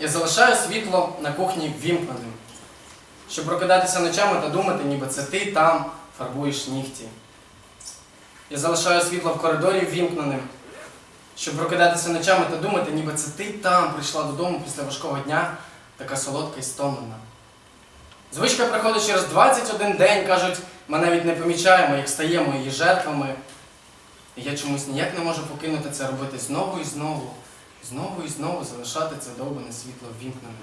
Я залишаю світло на кухні ввімкненим, щоб прокидатися ночами та думати, ніби це ти там фарбуєш нігті. Я залишаю світло в коридорі ввімкненим, щоб прокидатися ночами та думати, ніби це ти там прийшла додому після важкого дня, така солодка і стомлена. Звичка приходить через 21 день, кажуть, ми навіть не помічаємо, як стаємо її жертвами. І я чомусь ніяк не можу покинути це робити знову і знову, знову і знову залишати це довбане світло ввімкненим.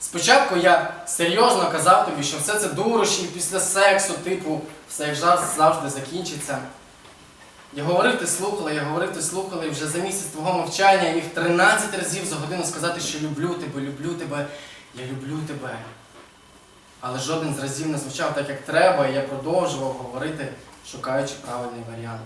Спочатку я серйозно казав тобі, що все це дурощі після сексу, типу, все як завжди закінчиться. Я говорив, ти слухала, я говорив, ти слухала, і вже за місяць твого мовчання я міг 13 разів за годину сказати, що люблю тебе, люблю тебе, я люблю тебе. Але жоден з разів не звучав так, як треба, і я продовжував говорити, шукаючи правильний варіант.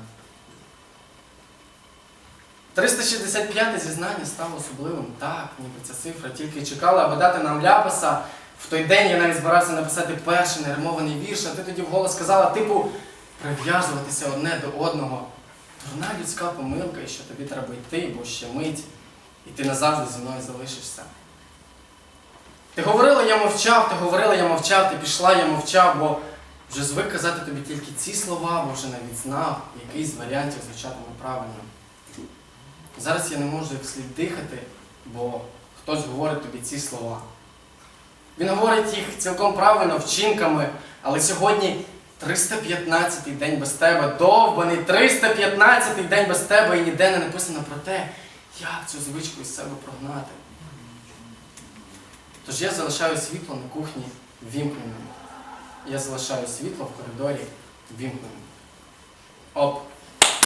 365 зізнання стало особливим. Так, ніби ця цифра тільки чекала, аби дати нам ляпаса. В той день я навіть збирався написати перший неримований вірш, а ти тоді вголос сказала, типу, прив'язуватися одне до одного. Дурна людська помилка, і що тобі треба йти, бо ще мить, і ти назавжди зі мною залишишся. Ти говорила, я мовчав, ти говорила, я мовчав, ти пішла, я мовчав, бо вже звик казати тобі тільки ці слова, бо вже навіть знав, який з варіантів звучатиме правильно. Зараз я не можу як слід дихати, бо хтось говорить тобі ці слова. Він говорить їх цілком правильно вчинками, але сьогодні 315-й день без тебе, довбаний 315-й день без тебе, і ніде не написано про те, як цю звичку із себе прогнати. Тож я залишаю світло на кухні вімкненим. Я залишаю світло в коридорі вімкненим. Оп.